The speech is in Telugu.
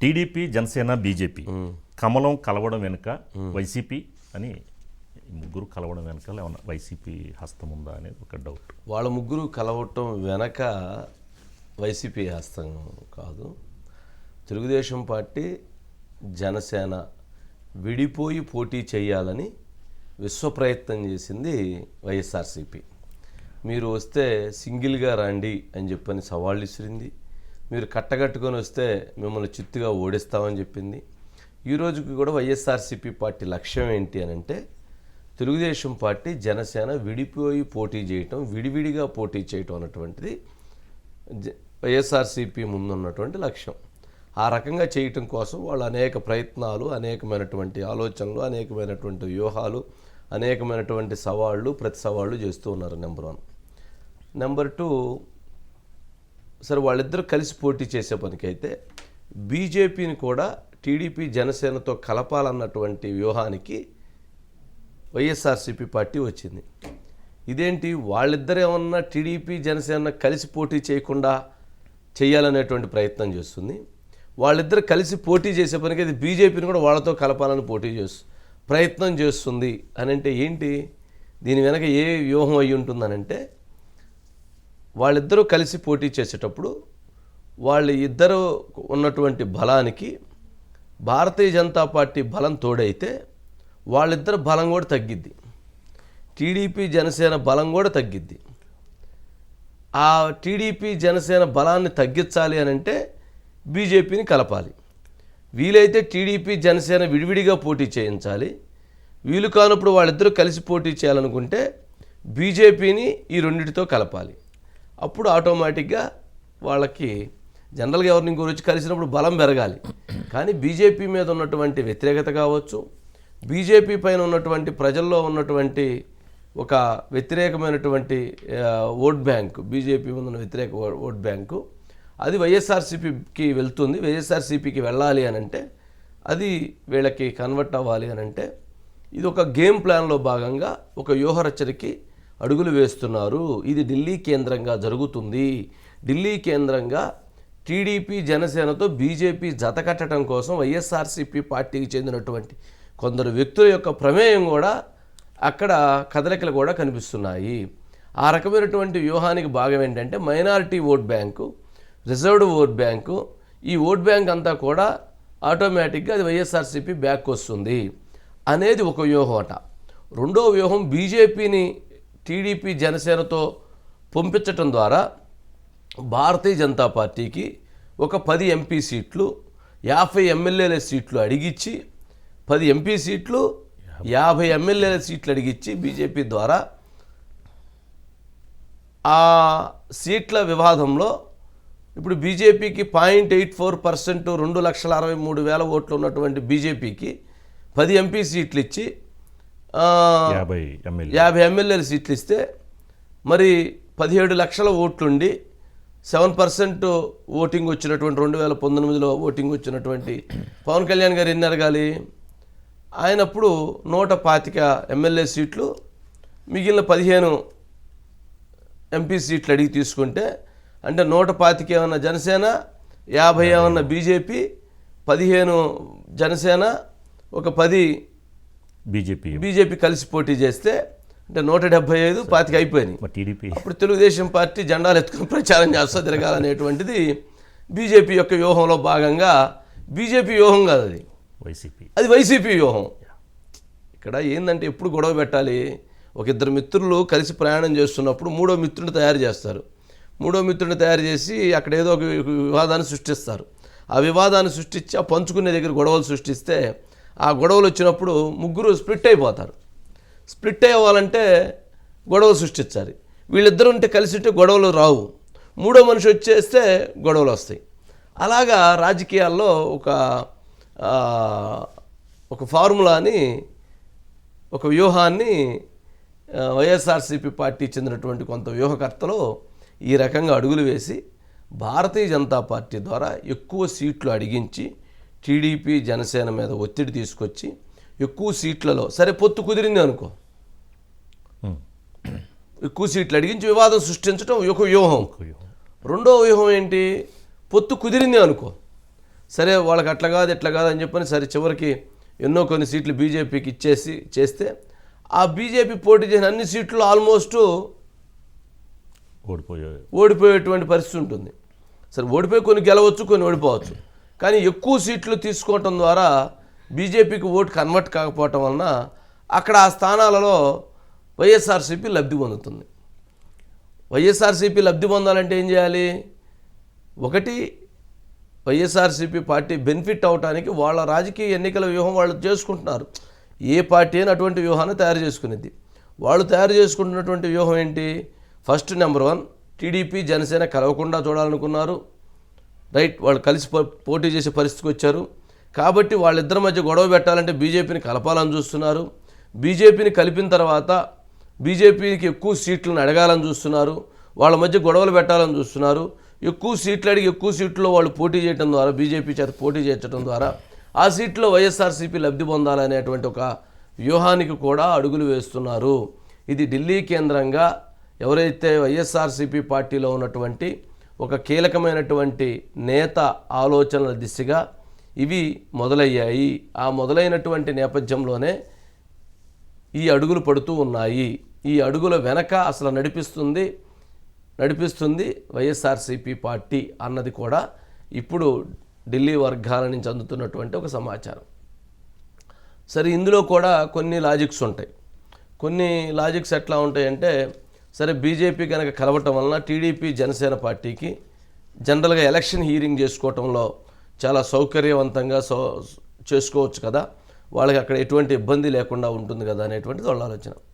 TDP Janasena BJP. కమలం కలవడం వెనుక వైసీపీ అని ముగ్గురు కలవడం వెనకాల ఏమన్నా వైసీపీ హస్తం ఉందా అనేది ఒక డౌట్ వాళ్ళ ముగ్గురు కలవటం వెనక వైసీపీ హస్తం కాదు. తెలుగుదేశం పార్టీ జనసేన విడిపోయి పోటీ చేయాలని విశ్వ ప్రయత్నం చేసింది వైఎస్ఆర్సీపీ. మీరు వస్తే సింగిల్గా రండి అని చెప్పని సవాళ్ళు ఇసిరింది. మీరు కట్టగట్టుకొని వస్తే మిమ్మల్ని చిత్తుగా ఓడిస్తామని చెప్పింది. ఈ రోజుకి కూడా వైఎస్ఆర్సీపీ పార్టీ లక్ష్యం ఏంటి అని అంటే తెలుగుదేశం పార్టీ జనసేన విడిపోయి పోటీ చేయటం విడివిడిగా పోటీ చేయటం అన్నటువంటిది వైఎస్ఆర్సీపీ ముందున్నటువంటి లక్ష్యం. ఆ రకంగా చేయటం కోసం వాళ్ళు అనేక ప్రయత్నాలు అనేకమైనటువంటి ఆలోచనలు అనేకమైనటువంటి వ్యూహాలు అనేకమైనటువంటి సవాళ్ళు ప్రతి సవాళ్ళు చేస్తూ ఉన్నారు నెంబర్ వన్. నెంబర్ టూ సరే వాళ్ళిద్దరూ కలిసి పోటీ చేసే పనికైతే బీజేపీని కూడా టీడీపీ జనసేనతో కలపాలన్నటువంటి వ్యూహానికి వైఎస్ఆర్సీపీ పార్టీ వచ్చింది. ఇదేంటి? వాళ్ళిద్దరేమన్నా టీడీపీ జనసేన కలిసి పోటీ చేయకుండా చేయాలనేటువంటి ప్రయత్నం చేస్తుంది. వాళ్ళిద్దరు కలిసి పోటీ చేసే పనికి అది బీజేపీని కూడా వాళ్ళతో కలపాలని పోటీ చేస్తు ప్రయత్నం చేస్తుంది. అని అంటే ఏంటి? దీని వెనక ఏ వ్యూహం అయి ఉంటుందనంటే వాళ్ళిద్దరూ కలిసి పోటీ చేసేటప్పుడు వాళ్ళ ఇద్దరు ఉన్నటువంటి బలానికి భారతీయ జనతా పార్టీ బలం తోడైతే వాళ్ళిద్దరు బలం కూడా తగ్గిద్ది. టీడీపీ జనసేన బలం కూడా తగ్గిద్ది. ఆ టీడీపీ జనసేన బలాన్ని తగ్గించాలి అని అంటే బీజేపీని కలపాలి. వీలైతే టీడీపీ జనసేన విడివిడిగా పోటీ చేయించాలి. వీలు కానప్పుడు వాళ్ళిద్దరూ కలిసి పోటీ చేయాలనుకుంటే బీజేపీని ఈ రెండింటితో కలపాలి. అప్పుడు ఆటోమేటిక్గా వాళ్ళకి జనరల్గా ఎవరిని గురించి కలిసినప్పుడు బలం పెరగాలి. కానీ బీజేపీ మీద ఉన్నటువంటి వ్యతిరేకత కావచ్చు బీజేపీ పైన ఉన్నటువంటి ప్రజల్లో ఉన్నటువంటి ఒక వ్యతిరేకమైనటువంటి ఓట్ బ్యాంక్ బీజేపీ ఉన్న వ్యతిరేక ఓట్ బ్యాంకు అది వైఎస్ఆర్సీపీకి వెళ్తుంది. వైఎస్ఆర్సీపీకి వెళ్ళాలి అని అంటే అది వీళ్ళకి కన్వర్ట్ అవ్వాలి అని అంటే ఇది ఒక గేమ్ ప్లాన్లో భాగంగా ఒక వ్యూహరచనకి అడుగులు వేస్తున్నారు. ఇది ఢిల్లీ కేంద్రంగా జరుగుతుంది. ఢిల్లీ కేంద్రంగా టీడీపీ జనసేనతో బీజేపీ జత కట్టడం కోసం వైఎస్ఆర్సీపీ పార్టీకి చెందినటువంటి కొందరు వ్యక్తుల యొక్క ప్రమేయం కూడా అక్కడ కదలికలు కూడా కనిపిస్తున్నాయి. ఆ రకమైనటువంటి వ్యూహానికి భాగం ఏంటంటే minority vote bank reserved vote bank ఈ ఓట్ బ్యాంక్ అంతా కూడా ఆటోమేటిక్గా అది వైఎస్ఆర్సీపీ బ్యాక్ వస్తుంది అనేది ఒక వ్యూహం అట. రెండో వ్యూహం బీజేపీని టీడీపీ జనసేనతో పంపించటం ద్వారా భారతీయ జనతా పార్టీకి ఒక పది ఎంపీ సీట్లు యాభై ఎమ్మెల్యేల సీట్లు అడిగిచ్చి పది ఎంపీ సీట్లు యాభై ఎమ్మెల్యేల సీట్లు అడిగిచ్చి బీజేపీ ద్వారా ఆ సీట్ల వివాదంలో ఇప్పుడు బీజేపీకి పాయింట్ ఎయిట్ ఫోర్ పర్సెంట్ రెండు లక్షల అరవై మూడు వేల ఓట్లు ఉన్నటువంటి బీజేపీకి పది ఎంపీ సీట్లు ఇచ్చి యాభై ఎమ్మెల్యే. యాభై ఎమ్మెల్యేల సీట్లు ఇస్తే మరి పదిహేడు లక్షల ఓట్లుండి సెవెన్ పర్సెంట్ ఓటింగ్ వచ్చినటువంటి రెండు వేల పంతొమ్మిదిలో ఓటింగ్ వచ్చినటువంటి పవన్ కళ్యాణ్ గారు ఎన్ని అడగాలి? ఆయన అప్పుడు నూట పాతిక ఎమ్మెల్యే సీట్లు మిగిలిన పదిహేను ఎంపీ సీట్లు అడిగి తీసుకుంటే అంటే నూట పాతిక ఏమన్నా జనసేన యాభై ఏమన్నా బీజేపీ పదిహేను జనసేన ఒక పది బీజేపీ బీజేపీ కలిసి పోటీ చేస్తే అంటే నూట డెబ్బై ఐదు పాతిక అయిపోయినాయి. టీడీపీ? అప్పుడు తెలుగుదేశం పార్టీ జెండాలు ఎత్తుకుని ప్రచారం చేస్తా తిరగాలనేటువంటిది బీజేపీ యొక్క వ్యూహంలో భాగంగా బీజేపీ వ్యూహం కాదు అది. వైసీపీ. అది వైసీపీ వ్యూహం. ఇక్కడ ఏంటంటే ఎప్పుడు గొడవ పెట్టాలి? ఒక ఇద్దరు మిత్రులు కలిసి ప్రయాణం చేస్తున్నప్పుడు మూడో మిత్రుడిని తయారు చేస్తారు. మూడో మిత్రుడిని తయారు చేసి అక్కడ ఏదో ఒక వివాదాన్ని సృష్టిస్తారు. ఆ వివాదాన్ని సృష్టించి ఆ పంచుకునే దగ్గర గొడవలు సృష్టిస్తే ఆ గొడవలు వచ్చినప్పుడు ముగ్గురు స్ప్లిట్ అయిపోతారు. స్ప్లిట్ అవ్వాలంటే గొడవలు సృష్టించాలి. వీళ్ళిద్దరు ఉంటే కలిసి ఉంటే గొడవలు రావు. మూడో మనిషి వచ్చేస్తే గొడవలు వస్తాయి. అలాగా రాజకీయాల్లో ఒక ఒక ఫార్ములాని ఒక వ్యూహాన్ని వైఎస్ఆర్సీపీ పార్టీ చెందినటువంటి కొంత వ్యూహకర్తలు ఈ రకంగా అడుగులు వేసి భారతీయ జనతా పార్టీ ద్వారా ఎక్కువ సీట్లు అడిగించి టీడీపీ జనసేన మీద ఒత్తిడి తీసుకొచ్చి ఎక్కువ సీట్లలో సరే పొత్తు కుదిరింది అనుకో. ఎక్కువ సీట్లు అడిగించి వివాదం సృష్టించడం ఒక వ్యూహం. రెండో వ్యూహం ఏంటి? పొత్తు కుదిరింది అనుకో. సరే వాళ్ళకి అట్లా కాదు ఇట్లా కాదు అని చెప్పని సరే చివరికి ఎన్నో కొన్ని సీట్లు బీజేపీకి ఇచ్చేసి చేస్తే ఆ బీజేపీ పోటీ చేసిన అన్ని సీట్లు ఆల్మోస్ట్ ఓడిపోయే ఓడిపోయేటువంటి పరిస్థితి ఉంటుంది. సరే ఓడిపోయి కొన్ని గెలవచ్చు కొన్ని ఓడిపోవచ్చు. కానీ ఎక్కువ సీట్లు తీసుకోవటం ద్వారా బీజేపీకి ఓటు కన్వర్ట్ కాకపోవటం వలన అక్కడ ఆ స్థానాలలో వైఎస్ఆర్సీపీ లబ్ధి పొందుతుంది. వైఎస్ఆర్సీపీ లబ్ధి పొందాలంటే ఏం చేయాలి? ఒకటి వైఎస్ఆర్సీపీ పార్టీ బెనిఫిట్ అవటానికి వాళ్ళ రాజకీయ ఎన్నికల వ్యూహం వాళ్ళు చేసుకుంటున్నారు. ఏ పార్టీ అని అటువంటి వ్యూహాన్ని తయారు చేసుకునేది. వాళ్ళు తయారు చేసుకుంటున్నటువంటి వ్యూహం ఏంటి? First number one TDP Janasena కలవకుండా చూడాలనుకున్నారు. రైట్ వాళ్ళు కలిసి పోటీ చేసే పరిస్థితికి వచ్చారు. కాబట్టి వాళ్ళిద్దరి మధ్య గొడవ పెట్టాలంటే బీజేపీని కలపాలని చూస్తున్నారు. బీజేపీని కలిపిన తర్వాత బీజేపీకి ఎక్కువ సీట్లను అడగాలని చూస్తున్నారు. వాళ్ళ మధ్య గొడవలు పెట్టాలని చూస్తున్నారు. ఎక్కువ సీట్లు అడిగి ఎక్కువ సీట్లో వాళ్ళు పోటీ చేయడం ద్వారా బీజేపీ చేత పోటీ చేర్చడం ద్వారా ఆ సీట్లో వైఎస్ఆర్సీపీ లబ్ధి పొందాలనేటువంటి ఒక వ్యూహానికి కూడా అడుగులు వేస్తున్నారు. ఇది ఢిల్లీ కేంద్రంగా ఎవరైతే వైఎస్ఆర్సీపీ పార్టీలో ఉన్నటువంటి ఒక కీలకమైనటువంటి నేత ఆలోచనల దిశగా ఇవి మొదలయ్యాయి. ఆ మొదలైనటువంటి నేపథ్యంలోనే ఈ అడుగులు పడుతూ ఉన్నాయి. ఈ అడుగుల వెనక అసలు నడిపిస్తుంది నడిపిస్తుంది వైఎస్ఆర్సీపీ పార్టీ అన్నది కూడా ఇప్పుడు ఢిల్లీ వర్గాల నుంచి అందుతున్నటువంటి ఒక సమాచారం. సరే ఇందులో కూడా కొన్ని లాజిక్స్ ఉంటాయి. కొన్ని లాజిక్స్ ఎట్లా ఉంటాయంటే సరే బీజేపీ కనుక కలవటం వలన టీడీపీ జనసేన పార్టీకి జనరల్గా ఎలక్షన్ హీరింగ్ చేసుకోవటంలో చాలా సౌకర్యవంతంగా సో చేసుకోవచ్చు కదా. వాళ్ళకి అక్కడ ఎటువంటి ఇబ్బంది లేకుండా ఉంటుంది కదా అనేటువంటిది వాళ్ళ ఆలోచన.